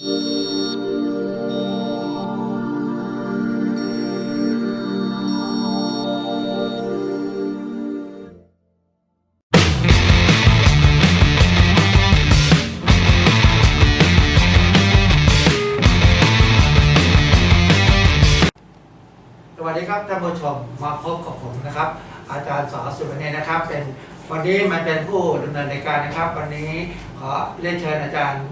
สวัสดีครับท่านผู้ชมมาพบกับผมนะครับ อาจารย์สอสุวรรณนะครับ เป็นวันนี้มาเป็นผู้ดำเนินรายการนะครับ วันนี้ขอเรียนเชิญอาจารย์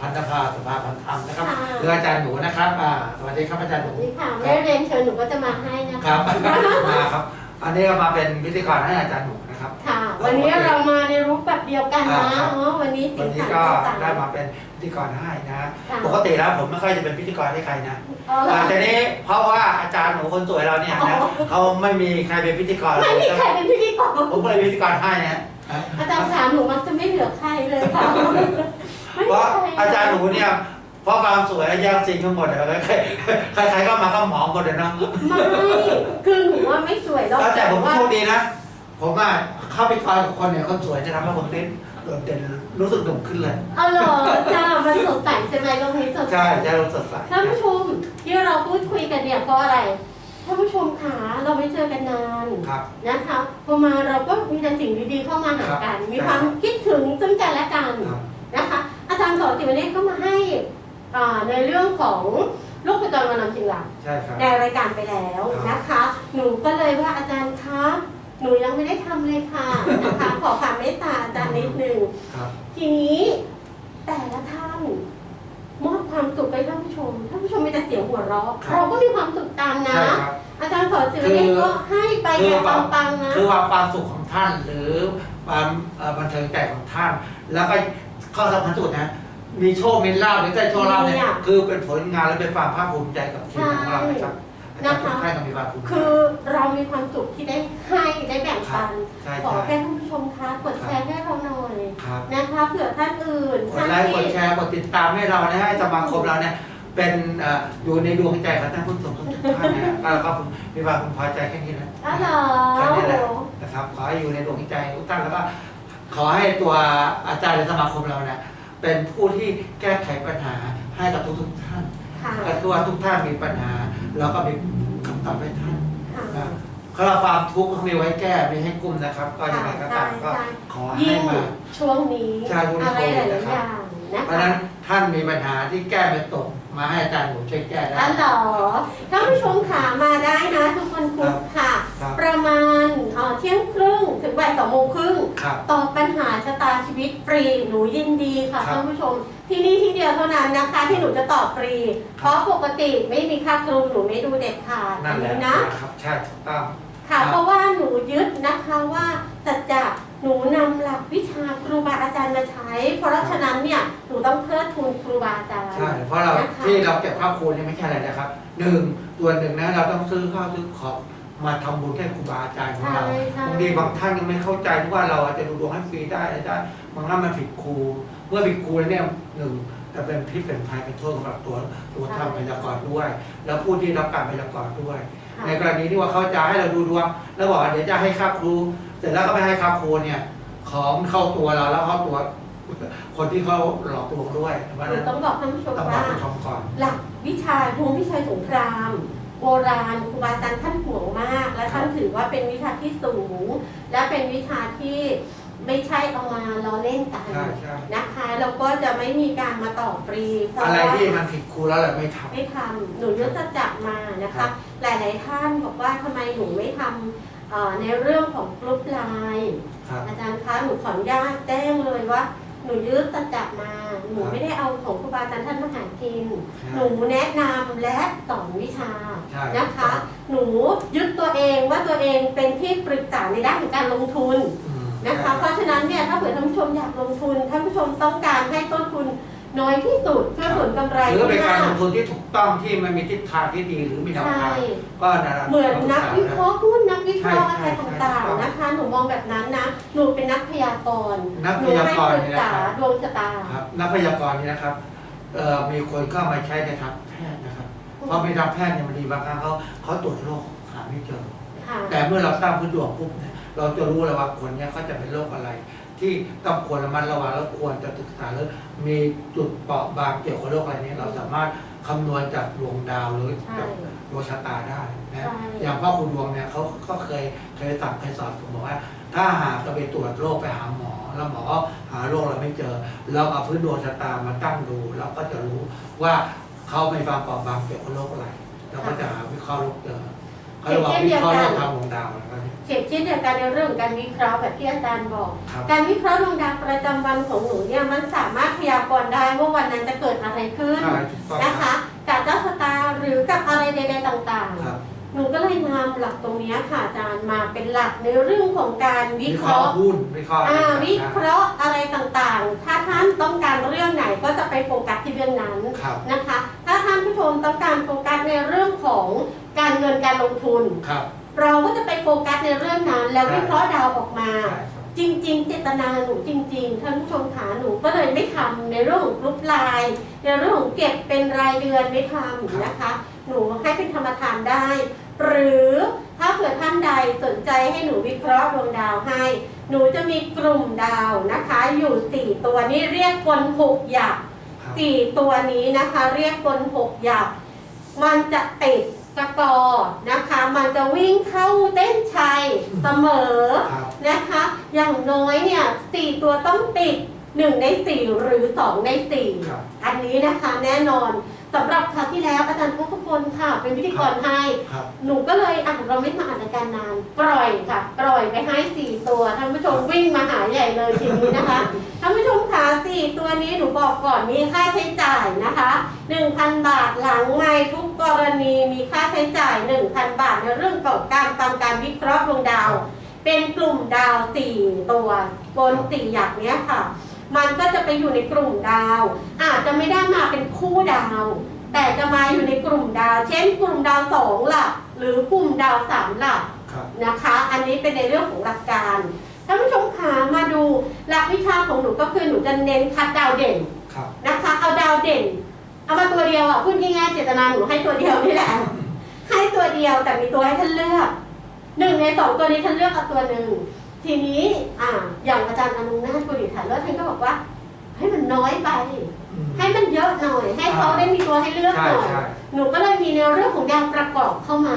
พันธภาสุภาพันธรรมนะครับค่ะ หรืออาจารย์หนูนะครับอ่าสวัสดีครับอาจารย์หสนูวัสดีค่ะแม่เรียนเชิญหนูก็จะมาให้นะคคะรับมาครับ อันนี้ก็มาเป็นพิธีกรให้อาจารย์หนูนะครับ ค่ะ วันนี้เรามาในรูปแบบเดียวกันนะอ่าครับ อ๋อวันนี้สีวันนี้สันก็สดใสได้มาเป็นพิธีกรให้นะ ค่ะปกติแล้วผมไม่ค่อยจะเป็นพิธีกรให้ใครนะอ๋อเหรอ แต่นี้เพราะว่าอาจารย์หนูคนสวยเราเนี่ยนะอ๋อ เขาไม่มีใครเป็นพิธีกรเลไม่ยมีใครเป็นพิธีกรผมก็เลยเป็นพิธีกรให้นะอาจารย์ถามหนูมันจะไม่เหลือใครเลยค่ะไม่มี เพราะใคอาจารย์หนูเนี่ยเพราะความสวยและแย่งจริงทั้งหมดเลยใครใครๆก็มาก็หมองหมดเลยเนาะไม่คือหนูว่าไม่สวยหรอกแล้วแต่ผมว่าโชคดีนะ ผมว่าเข้าไปคอยกับคนเนี่ยคนสวยจะทำให้ผมเด่นโดดเด่นรู้สึกหนุ่มขึ้นเลยเอาเหรอจ้ามันสดใสใช่ไหมโลกนี้สดใสใช่จะรู้สดใสท่านผู้ชมที่เราพูดคุยกันเนี่ยเพราะอะไรท่านผู้ชมขาเราไม่เจอกันนานครับนะคะพอมาเราก็มีแต่สิ่งดีๆเข้ามาหากัน มีความคิดถึงซึ่งกันและกันครับนะคะอา จารย์สอนจิตวิทยก็มาให้อ่าในเรื่องของลูกประจำวันนำจริงหลักใช่ครับในรายการไปแล้วครับนะคะ หนูก็เลยว่าอาจารย์คะหนูยังไม่ได้ทำเลยค่ะนะคะขอความเมตตาอาจารย์นิดนึงครับทีนี้แต่ละท่านมอบความสุขให้ท่านผู้ชมท่านผู้ชมมีแต่เสียงหัวเราะเราก็มีความสุขตามนะใช่ครับอาจารย์สอนจิตวิทยก็ให้ไปคือแบบปังๆนะคือว่าความสุขของท่านหรือความเอ่อบันเทิงใจของท่าน แล้วก็ ข้อสำคัญที่สุดนะ มีโชคมีลาภหรือได้โชคลาภเนี่ย คือเป็นผลงานและเป็นความภาคภูมิใจกับทีมงานของเรานะครับอาจารย์ทุกท่านก็มีความภูมิใจ คือเรามีความสุขที่ได้ให้ได้แบ่งปันใช่ขอใช่ แค่ท่านผู้ชมคะกดแชร์ให้เราหน่อยครับนะคะเผื่อท่านอื่นกดท่านไลค์กที่ดแชร์กดติดตามให้เรานะให้สมาคมเราเนี่ยเป็นเอ่ออยู่ในดวงใจของท่านผู้ชมทุกท่านนะก็ก็ผมมีความพึงพอใจแค่นี้นะ อ๋อเหรอ แค่นี้แหละนะครับ ขอให้อยู่ในดวงใจทุกท่านแล้วก็ ขอให้ตัวอาจารย์ในสมาคมเราเนี่ยเป็นผู้ที่แก้ไขปัญหาให้กับทุกๆท่านค่ะก็คือว่าทุกท่านมีปัญหาเราก็มีคำตอบให้ท่านค่ะนะเขาเราความทุกข์เขามีไว้แก้ไม่ให้กุ้มนะครับ ก็ยังไงก็ตามก็ใช่ขอยิ่ให้งมาช่วงนี้ใช่ช่วงนี้อะไรหลายโควิดนะครับๆอย่าง นะเพราะฉะคะนั้นท่านมีปัญหาที่แก้ไม่ตกมาให้อาจารย์หนูช่วยแก้ได้ อ๋อเหรอท่านผู้ชมขามาได้นะทุกคนคุกค่ะ ครับ ประมาณเอ่อเที่ยงครึ่งถึงบ่ายสองโมงครึ่ง ครับ ตอบปัญหาชะตาชีวิตฟรีหนูยินดีค่ะครับท่านผู้ชม ที่นี่ที่เดียวเท่านั้นนะคะ ที่หนูจะตอบฟรี เพราะปกติไม่มีค่าครูหนูไม่ดูเด็ดขาดนั่นแหละนะนะครับใช่ถูกต้อง ค่ะครับเพราะว่าหนูยึดนะคะว่าจัดจะหนูนำหลัก วิชาครูบาอาจารย์มาใช้ เพราะฉะนั้นเนี่ยหนูต้องเทิดทูนครูบาอาจารย์ ใช่ เพราะเรานะคะ ที่เราเก็บข้าวครูนี่ไม่ใช่อะไรนะครับหนึ่งตัวหนึ่งนะเราต้องซื้อข้าวซื้อของมาทำบุญให้ครูบาอาจารย์ของใช่เราใช่ บางทีบางท่านยังไม่เข้าใจว่าเราอาจจะดูดวงให้ฟรีได้อะไรได้บางท่านมันผิดครู เมื่อผิดครูแล้วเนี่ยหนึ่งจะเป็นพิษเป็นภัยเป็นโทษสำหรับตัวตัวทำพยากรณ์ด้วย แล้วผู้ที่รับการพยากรณ์ด้วย ค่ะในกรณีที่ว่าเขาจะให้เราดูดวงแล้วบอกว่าเดี๋ยวจะให้ค่าครู เสร็จแล้วก็ไม่ให้ค่าครูเนี่ย ของเข้าตัวเราแล้วเข้าตัว คนที่เขาหลอกลวงด้วยเพราะฉะหนูนั้นต้องบอกท่านผู้ชมต้องบอว่ากผู้ชมก่อนหลักวิชาดวงวิชาสงคราม โบราณครูบาอาจารย์ท่านห่วงมาก และท่านถือว่าเป็นวิชาที่สูง และเป็นวิชาที่ไม่ใช่เอามาล้อเล่นกันใช่ใช่นะคะแล้วก็จะไม่มีการมาต่อฟรีเพราะอะไรว่าที่มันผิดครูแล้วเราไม่ทำไม่ทำหนูยึดจะจับมานะครัคะบหลายๆท่านบอกว่าทำไมหนูไม่ทำเอ่อในเรื่องของกรุ๊ปไลน์ครับอาจารย์คะห นูขออนุญาตแจ้งเลยว่า หนูยึดจะจับมา หนูครับไม่ได้เอาของครูบาอาจารย์ท่านมาหากินใช่หนูแนะนำและสอนวิชาใช่ นะคะ หนูยึดตัวเองว่าตัวเองเป็นที่ปรึกษาในด้านของการลงทุน อืม นะคะ เพราะฉะนั้นเนี่ยถ้าเผื่อท่านผู้ชมอยากลงทุน ท่านผู้ชมต้องการให้ต้นทุน น้อยที่สุดเพื่อผลกำไรหรือเป็นที่การมากลงทุนที่ถูกต้องที่มันมีทิศทางที่ดีหรือมีแนวใช่ทางก็นะรับเหมือนนักวิเคราะห์หุ้นนักวิเคราะห์ใช่อะไรใช่ต่างใช่ๆนะคะหนูมองแบบนั้นนะหนูเป็นนักพยากรณ์นักหพนูยาให้กรปณ์รึกเนี่ยนะษาครับดวงชะตาครับนักพยากรณ์นี่นะครับเอ่อมีคนเข้ามาใช้ในทางแพทย์นะครับเพราะในทางแพทย์เนี่ยมันดีบางครั้งเขาเขาตรวจโรคหาไม่เจอค่ะแต่เมื่อเราตั้งพื้นดวงปุ๊บเนี่ยเราจะรู้เลยว่าคนเนี้ยเขาจะเป็นโรคอะไร ที่ต้องควรระมัดระวังแล้วควรจะศึกษาแล้วมีจุดเปราะบางเกี่ยวกับโรคอะไรนี้เราสามารถคำนวณจากดวงดาวหรือใช่จากดวงชะตาได้นะใช่อย่างพ่อคุณดวงเนี่ยเขาก็เคยเคยสั่งเคยสอนผมบอกว่า ถ้าหากจะไปตรวจโรคไปหาหมอ แล้วหมอก็หาโรคเราไม่เจอ เราเอาพื้นดวงชะตามาตั้งดูเราก็จะรู้ว่าเขามีความเปราะบางเกี่ยวกับโรคอะไรเราก็จะหาวิเคราะห์โรคเจอ เขาเรียกว่าวิเคราะห์โรคทางดวงดาวนะครับเช่นเช่นเดียวกันในเรื่องของการวิเคราะห์แบบที่อาจารย์บอก ครับ การวิเคราะห์ดวงดาวประจำวันของหนูเนี่ยมันสามารถพยากรณ์ได้ว่าวันนั้นจะเกิดอะไรขึ้นใช่ถูกต้องนะครัคะบกับเจ้าชะตาหรือกับอะไรใดๆต่างครับ ๆ หนูก็เลยนำหลักตรงเนี้ยค่ะอาจารย์มาเป็นหลักในเรื่องของการวิเคราะห์ หุ้นวิเคราะห์อะไรอ่าต่างๆวิเคราะห์อะไรต่างๆ ถ้าท่านต้องการเรื่องไหนก็จะไปโฟกัสที่เรื่องนั้นครับ นะคะถ้าท่าน ผู้ชมต้องการโฟกัสในเรื่องของการเงินการลงทุน ครับ เราก็จะไปโฟกัสในเรื่องนั้น แล้วใช่วิเคราะห์ดาวออกมา ใช่ครับ จริง ๆ เจตนาหนูจริงๆท่านผู้ชมขาหนูก็เลยไม่ทำในเรื่องของกรุ๊ปไลน์ในเรื่องของเก็บเป็นรายเดือนไม่ทำนะคะ หนูให้เป็นธรรมทานได้ หรือถ้าเผื่อท่านใดสนใจให้หนูวิเคราะห์ดวงดาวให้ หนูจะมีกลุ่มดาวนะคะ อยู่สี่ตัวนี้เรียกกลหกหยัก ครับสี่ตัวนี้นะคะ เรียกกลหกหยักมันจะติดตะกอนะคะ มันจะวิ่งเข้าเต้นชัยเสมอครับนะคะ อย่างน้อยเนี่ยสี่ตัวต้องติดหนึ่งในสี่หรือสองในสี่ครับอันนี้นะคะแน่นอน สำหรับคราวที่แล้วอาจารย์พุทธพลค่ะ เป็นพิธีกรให้ ครับ หนูก็เลยอะเราไม่มาอ่านรายการนาน ปล่อยค่ะ ปล่อยไปให้สี่ตัวท่านผู้ชมวิ่งมาหาใหญ่เลยทีนี้นะคะ ท่านผู้ชมขาสี่ตัวนี้หนูบอกก่อนมีค่าใช้จ่ายนะคะ1,000 บาทหลังไม่ทุกกรณีมีค่าใช้จ่าย 1,000 บาทในเรื่องของการทำการวิเคราะห์ดวงดาว เป็นกลุ่มดาวสี่ตัวบนสี่อย่างเนี้ยค่ะ มันก็จะไปอยู่ในกลุ่มดาว อาจจะไม่ได้มาเป็นคู่ดาว แต่จะมาอยู่ในกลุ่มดาว เช่น กลุ่มดาวสองหลักหรือกลุ่มดาวสามหลักครับนะคะ อันนี้เป็นในเรื่องของหลักการท่านผู้ชมขามาดูหลักวิชาของหนูก็คือหนูจะเน้นคัดดาวเด่นครับนะคะ เอาดาวเด่น เอามาตัวเดียวอะพูดง่ายๆเจตนาหนูให้ตัวเดียวนี่แหละให้ตัวเดียวแต่มีตัวให้ท่านเลือกหนึ่งในสองตัวนี้ท่านเลือกเอาตัวหนึ่ง ทีนี้อ่าอย่างอาจารย์อนุนาถกุลิฐานเลิศท่านก็บอกว่า ให้มันน้อยไปอืมให้มันเยอะหน่อย ให้เขาได้มีตัวให้เลือกใช่หน่อยใช่หนูก็เลยมีในเรื่องของดาวประกอบเข้ามา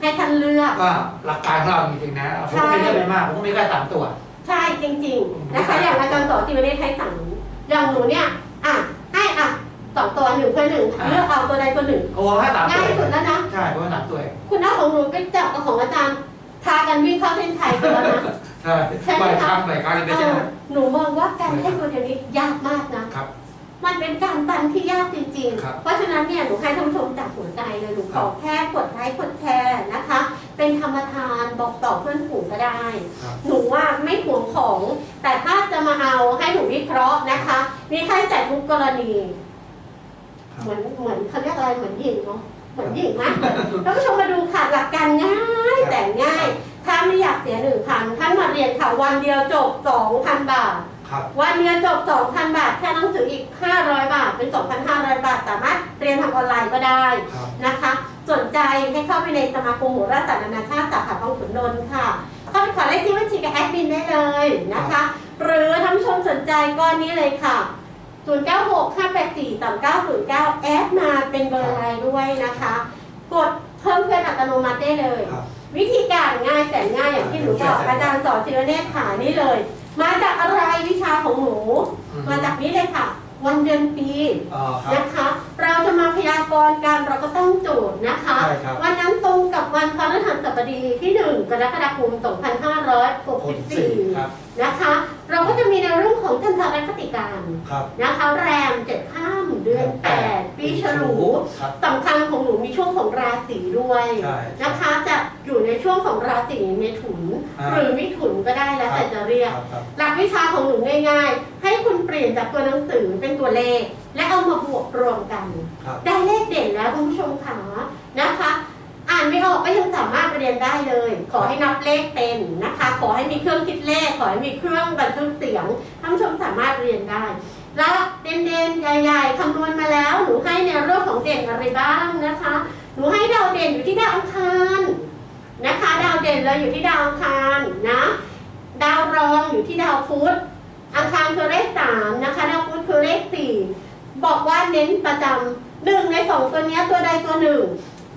ให้ท่านเลือก ก็หลักการของเราจริงๆนะผมก็ไม่เยอะไปมากผมก็มีแค่สามตัว ใช่จริงๆนะคะอย่างอาจารย์สอนจิวเนตให้สั่งหนูอย่างหนูเนี่ยอะให้อะสองตัวหนึ่งเพื่อหนึ่งอ่าเลือกเอาตัวใดตัวหนึ่งโอ้แค่สามตัวง่ายสุดแล้วนะใช่เพราะว่าสามตัวเองคุณน้าของหนูไปจับกับของอาจารย์พากันวิ่งเข้าเส้นชัยกันแล้วนะ ใช่ใช่ไหมบ่ายคะครั้งบ่ายครั้งนี่เอไม่ใช่อนะ หนูมองว่าการให้ตัวเดียวนี้ยากมากนะ ครับ มันเป็นการตันที่ยากจริงครับๆ เพราะฉะนั้นเนี่ยหนูให้ท่านผู้ชมจากหัวใจเลยหนูขอแค่กดไลค์กดแชร์นะคะ เป็นธรรมทานบอกต่อเพื่อนฝูงก็ได้ ครับ หนูว่าไม่ห่วงของ แต่ถ้าจะมาเอาให้หนูวิเคราะห์นะคะมีค่าใช้จ่ายทุกกรณี ครับ เหมือนเหมือนเขาเรียกอะไรเหมือนหญิงเนาะเหมือนหญิงนะท่านผู้ชมมาดูค่ะหลักการง่ายแต่ง่าย ถ้าไม่อยากเสียหนึ่งพันท่านมา เรียนค่ะ วันเดียวจบสองพันบาท ครับ วันเดียวจบ 2,000 บาท แค่หนังสืออีก 500 บาท เป็น 2,500 บาท สามารถเรียนทางออนไลน์ก็ได้ครับนะคะ สนใจให้เข้าไปในสมาคมโหราศาสตร์นานาชาติสาขาบางขุนนนท์ค่ะ เข้าไปขอเลขที่บัญชีกับแอดมินได้เลยนะคะ หรือท่านผู้ชมสนใจก้อนนี้เลยค่ะ096 584 3909 แอดมาเป็นเบอร์ไลน์ด้วยนะคะ กดเพิ่มเพื่อนอัตโนมัติได้เลย ครับ วิธีการง่ายแสนง่ายอย่างที่ หนูบอกอาจารย์สอนจิรเนตขานี่เลย มาจากอะไรวิชาของหนูอืมมาจากนี้เลยค่ะ วันเดือนปีอ๋อครับนะคะ เราจะมาพยากรณ์กันเราก็ต้องโจทย์นะคะใช่ครับวันนั้นตรงกับวันพฤหัสบดีที่ 1 กรกฎาคม 2564ครับนะคะ เราก็จะมีในเรื่องของจันทรคติการครับนะคะแรมเจ็ดข้ามเดือน8ปีฉลูครับสำคัญของหนูมีช่วงของราศีด้วยใช่นะคะจะ อยู่ในช่วงของราศีเมถุนอ่าหรือมิถุนก็ได้แล้วแต่จะเรียกครับครับหลักวิชาของหนูง่ายๆ ให้คุณเปลี่ยนจากตัวหนังสือเป็นตัวเลข และเอามาบวกรวมกันครับได้เลขเด่นแล้วคุณผู้ชมขานะคะ อ่านไม่ออกก็ยังสามารถเรียนได้เลย ขอให้นับเลขเป็นนะคะ ขอให้มีเครื่องคิดเลข ขอให้มีเครื่องบันทึกเสียงท่านผู้ชมสามารถเรียนได้แล้วเด่นๆใหญ่ๆคำนวณมาแล้ว หนูให้ในเรื่องของเด่นอะไรบ้างนะคะ หนูให้ดาวเด่นอยู่ที่ดาวอังคาร นะคะ ดาวเด่นเลยอยู่ที่ดาวอังคารนะ ดาวรองอยู่ที่ดาวพุธอังคารคือเลขสามนะคะ ดาวพุธคือเลขสี่บอกว่าเน้นประจำหนึ่งในสองตัวเนี้ยตัวใดตัวหนึ่ง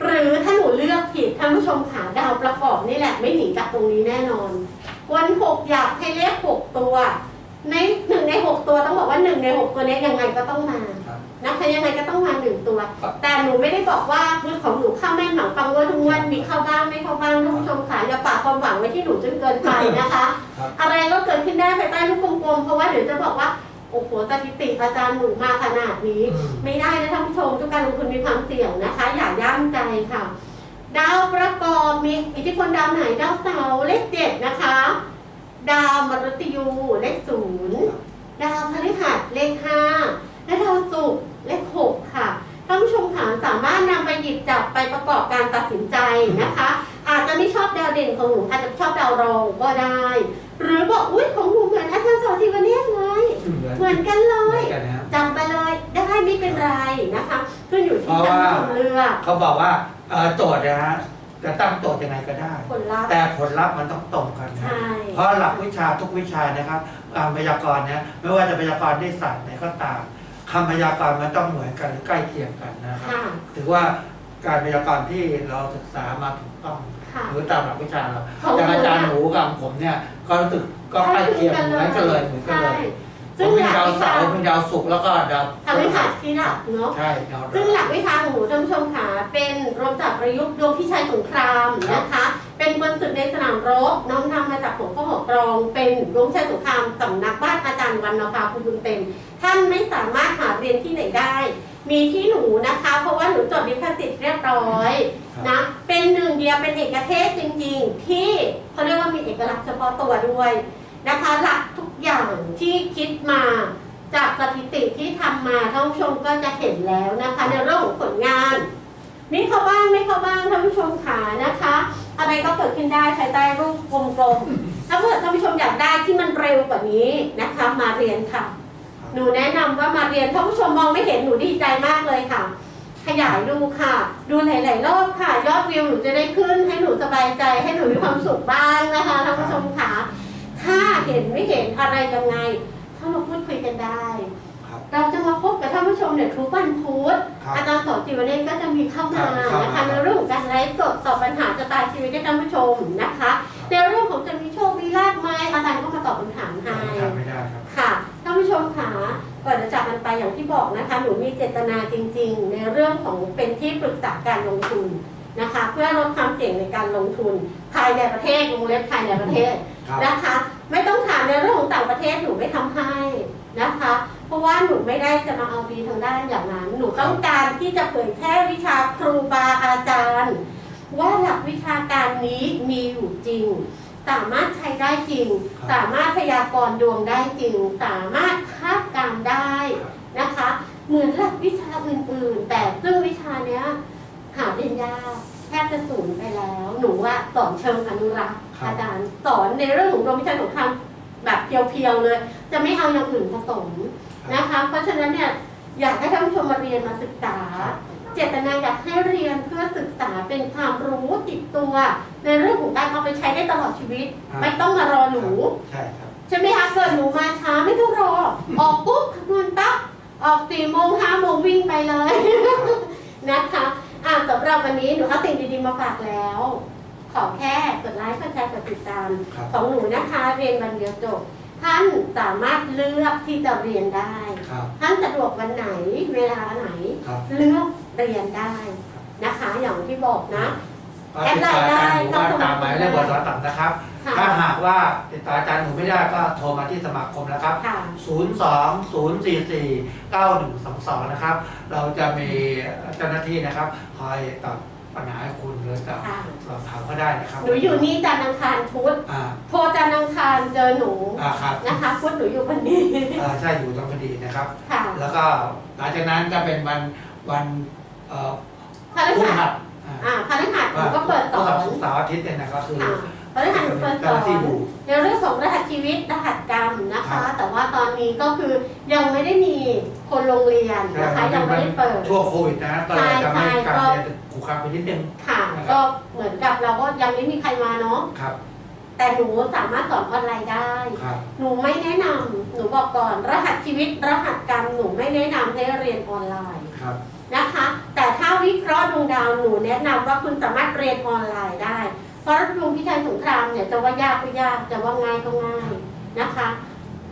หรือถ้าหนูเลือกผิดท่านผู้ชมขาดาวประกอบนี่แหละไม่หนีจากตรงนี้แน่นอน วันหกอยากให้เลขหกตัว ในหนึ่งในหกตัวต้องบอกว่าหนึ่งในหกตัวเนี้ยยังไงก็ต้องมา นะคะยังไงก็ต้องมาหนึ่งตัวครับแต่หนูไม่ได้บอกว่ามือของหนูเข้าแม่นหนังปังว่าทุกวันมีเข้าบ้างไม่เข้าบ้างท่านผู้ชมขาอย่าฝากความหวังไว้ที่หนูจนเกินไปนะคะครับอะไรก็เกิดขึ้นได้ภายใต้ลูกกลมๆเพราะว่าเดี๋ยวจะบอกว่าโอ้โหสถิติอาจารย์หนูมาขนาดนี้อืมไม่ได้นะท่านผู้ชมทุกการลงทุนมีความเสี่ยงนะคะ อย่าย่ามใจค่ะ ดาวประกอบมีอิทธิพลดาวไหนดาวเสาร์เลขเจ็ดนะคะ ดาวมฤตยูเลขศูนย์ดาวพฤหัสเลขห้า และดาวศุกร์เลขหกค่ะท่านผู้ชมค่ะสามารถนำไปหยิบจับไปประกอบการตัดสินใจนะคะ อาจจะไม่ชอบดาวเด่นของหนูอาจจะชอบดาวรองก็ได้ หรือบอกอุ้ยของหนูเหมือนอาจารย์สอนทีวันเนสเลย เหมือนกันเลเหมือยนกันนะครับจำไปเลยได้ไม่เป็นไรนะคะขึ้นอยู่ที่เพราะท่านว่าผู้ชมเลือกเขาบอกว่าเอ่อโจทย์นะฮะจะตั้งโจทย์ยังไงก็ได้ผลลัพธ์แต่ผลลัพธ์มันต้องตรงกันนะใช่เพราะหลักวิชาทุกวิชานะครับการพยากรณ์เนี่ยไม่ว่าจะพยากรณ์ด้วยศาสตร์ไหนก็ตาม คำพยากรณ์มันต้องเหมือนกันหรือใกล้เคียงกันนะครับค่ะถือว่าการพยากรณ์ที่เราศึกษามาถูกต้องค่ะหรือตามหลักวิชาเราของอย่างอาจารย์หหนูนูกับผมเนี่ยก็รู้สึกก็ใกล้เคียงเหมือนกันเลยเหมือนกันเลยใช่ผม ซึ่งมีหลักดาววิเสาชาร์มีดาวศุกร์แล้วก็ดาวทำให้ขาดที่หลักเนาะ ใช่ดาวซึ่งหลักวิชาของหนูท่านผู้ชมขาเป็นรวมจากประยุกต์ดวงพิชัยสงครามนะคะ เป็นบนศึกในสนามรบน้องนำมาจากหลวงพ่อหอกรอง เป็นดวงพิชัยสงครามสำนักบ้านอาจารย์วรรณภาคุณบุญเต็ม ท่านไม่สามารถหาเรียนที่ไหนได้ มีที่หนูนะคะ เพราะว่าหนูจดลิขสิทธิ์เรียบร้อยนะเป็นหนึ่งเดียวเป็นเอกเทศจริง ๆ ที่เขาเรียกว่ามีเอกลักษณ์เฉพาะตัวด้วย นะคะ หลักทุกอย่างที่คิดมาจากสถิติที่ทำมาท่านผู้ชมก็จะเห็นแล้วนะคะ ในเรื่องของผลงานมีเขาบ้างไม่เขาบ้างท่านผู้ชมขานะคะ อะไรก็เกิดขึ้นได้ภายใต้รูปกลมๆถ้าเกิดท่านผู้ชมอยากได้ที่มันเร็วกว่านี้นะคะ มาเรียนค่ะ หนูแนะนำว่ามาเรียนท่านผู้ชมมองไม่เห็นหนูดีใจมากเลยค่ะ ขยายดูค่ะ ดูหลายๆรอบค่ะ ยอดวิวหนูจะได้ขึ้นให้หนูสบายใจ ให้หนูมีความสุขบ้างนะคะท่านผู้ชมค่ะ ถ้าเห็นไม่เห็นอะไรยังไงเข้ามาพูดคุยกันได้ ครับ เราจะมาพบกับท่านผู้ชมเนี่ยทุกวันพุธครับอาจารย์สอนจิวเนศก็จะมีเข้ามาครับ นะคะเข้ามาในเรื่องของการไลฟ์สดตอบปัญหาจะตายชีวิตให้ท่านผู้ชมนะคะ ในเรื่องของจะมีโชคมีลาภไหมอาจารย์ก็มาตอบคำถามให้ ทำไม่ได้ครับ ค่ะท่านผู้ชมค่ะก่อนจะจากกันไปอย่างที่บอกนะคะ หนูมีเจตนาจริง ๆ ในเรื่องของเป็นที่ปรึกษาการลงทุนนะคะ เพื่อลดความเสี่ยงในการลงทุนภายในประเทศวงเล็บภายในประเทศ ครับนะคะ ไม่ต้องถามในเรื่องของต่างประเทศหนูไม่ทำให้นะคะ เพราะว่าหนูไม่ได้จะมาเอาดีทางด้านอย่างนั้น หนูต้องการที่จะเผยแพร่วิชาครูบาอาจารย์ ว่าหลักวิชาการนี้มีอยู่จริง สามารถใช้ได้จริง ครับ สามารถพยากรณ์ดวงได้จริง สามารถคาดการณ์ได้ นะคะ เหมือนหลักวิชาอื่นๆ แต่ซึ่งวิชาเนี้ย หาเรียนยากแทบจะสูญไปแล้ว หนูว่าสอนเชิงอนุรักษ์ครับ อาจารย์สอนในเรื่องของดวงวิชาสงครามแบบเพียวๆเลย จะไม่เอาอย่างอื่นผสมนะคะ เพราะฉะนั้นเนี่ยอยากให้ท่านผู้ชมมาเรียนมาศึกษา เจตนาอยากให้เรียนเพื่อศึกษาเป็นความรู้ติดตัว ในเรื่องของการเอาไปใช้ได้ตลอดชีวิตครับไม่ต้องมารอหนูใช่ครับใช่ไหมคะเกิดหนูมาช้าไม่ต้องรอ ออกปุ๊บคำนวณปั๊บออกสี่โมงห้าโมงวิ่งไปเลยนะคะอะสำหรับวันนี้หนูเอาสิ่งดีๆมาฝากแล้ว ขอแค่กดไลค์กดแชร์กดติดตามครับ ของหนูนะคะ เรียนวันเดียวจบท่านสามารถเลือกที่จะเรียนได้ ครับ ท่านสะดวกวันไหนเวลาไหน ครับเลือกเรียนได้นะคะ อย่างที่บอกนะ ก็ติดต่ออาจารย์หนูว่าตามหมายเลขเบอร์โทรศัพท์นะครับ ค่ะถ้าหากว่าติดต่ออาจารย์หนูไม่ได้ก็โทรมาที่สมาคมนะครับ ค่ะ 02 044 9122 นะครับ เราจะมีเจ้าหน้าที่นะครับ คอยตอบ ปัญหาให้คุณหรือตอบค่ะสอบถามก็ได้นะครับหนูอยู่นี่จันทร์อังคารพุธอ่าโทรจันทร์อังคารเจอหนูอ่าครับนะคะพุธหนูอยู่คนนี้อ่าใช่อยู่ตรงคดีนะครับ ค่ะแล้วก็หลังจากนั้นก็เป็นวันวันเอ่อพฤผู้หัหัสดอ่าอ่าพฤหัสหนูก็เปิดสอผู้หันดศุกร์เสาร์อาทิตย์เนี่ยนะก็คือค่ะพฤหัสหนูเปิดสเจ้าอหน้าที่นอยู่ในเรื่องของรหัสชีวิตรหัสกรรมนะครัคะ บ แต่ว่าตอนนี้ก็คือยังไม่ได้มีคนลงเรียนนะคะยังไม่ได้เปิด ช่วงโควิดนะก็เลยจะไม่ใช่การใช่เรียน ขู่คามไปนิดนึง ค่ะ นะครับ ก็เหมือนกับเราก็ยังไม่มีใครมาเนาะครับแต่หนูสามารถสอนออนไลน์ได้ ครับ หนูไม่แนะนำหนูบอกก่อน รหัสชีวิตรหัสกรรมหนูไม่แนะนำให้เรียนออนไลน์ครับ นะคะ แต่ถ้าวิเคราะห์ดวงดาวหนูแนะนำว่าคุณสามารถเรียนออนไลน์ได้ เพราะดวงพิชัยสงครามเนี่ยจะว่ายากก็ยากจะว่าง่ายก็ง่ายนะคะ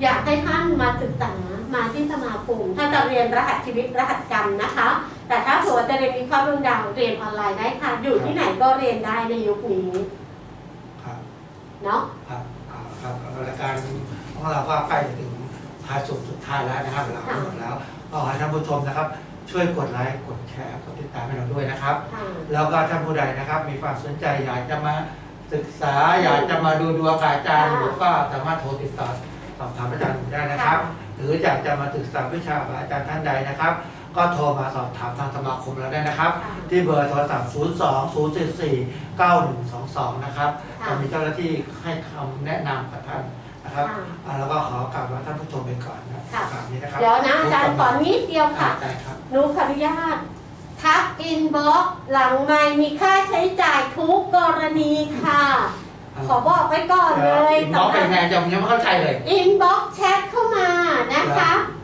อยากให้ท่านมาศึกษามาที่สมาคมถ้าจะเรียนรหัสชีวิตรหัสกรรมนะคะ แต่ถ้าเผื่อว่าจะเรียนวิเคราะห์ดวงดาวเรียนออนไลน์ได้ค่ะ อยู่ที่ไหนก็เรียนได้ในยุคนี้ครับเนาะครับอ่าครับรายการของเราก็ใกล้จะถึงท้ายสุดสุดท้ายแล้วนะครับเวลาหมดแล้วก็ขอให้ท่านผู้ชมนะครับ ช่วยกดไลค์กดแชร์กดติดตามให้เราด้วยนะครับค่ะแล้วก็ท่านผู้ใดนะครับ มีความสนใจอยากจะมาศึกษาอยากจะมาดูดวงกับอาจารย์ค่ะหรือก็สามารถโทรติดต่อสอบถามอาจารย์ได้นะครับค่ะหรืออยากจะมาศึกษาวิชากับอาจารย์ท่านใดนะครับ ก็โทรมาสอบถามทางสมาคมเราได้นะครับค่ะที่เบอร์โทรศัพท์ 0 2 0 4 4 9 1 2 2 นะครับค่ะจะมีเจ้าหน้าที่ให้คำแนะนำกับท่านนะครับค่ะอ่าแล้วก็ขอกลับว่าท่านผู้ชมไปก่อนนะค่ะกราบนี้นะครับเดี๋ยวนะอาจารย์ขอนิดเดียวค่ะอาจารย์ครับหนูขออนุญาตทักอินบ็อกหลังไม่มีค่าใช้จ่ายทุกกรณีค่ะขอบอกไว้ก่อนเลยน้องเป็นไงยังยังไม่เข้าใจเลย อินบ็อกแชทเข้ามานะคะเข้ามา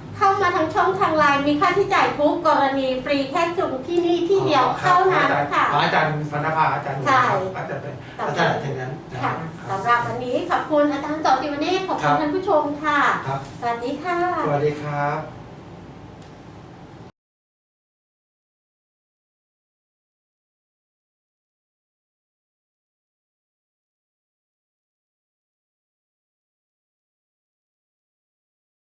ทางช่องทางไลน์มีค่าใช้จ่ายทุกกรณีฟรีแค่จุงที่นี่ที่เดียวเท่านั้นค่ะขออาจารย์พรรณภาอาจารย์หนุ่มใช่ครับอาจารย์เป็นอาจารย์ถึงนั้นนะคค่ะรับสำหรับวันนี้ขอบคุณอาจารย์ต่อติวันนี้ขอบครัคุณบท่านผู้ชมค่ะครับสวัสดีค่ะ สวัสดีครับ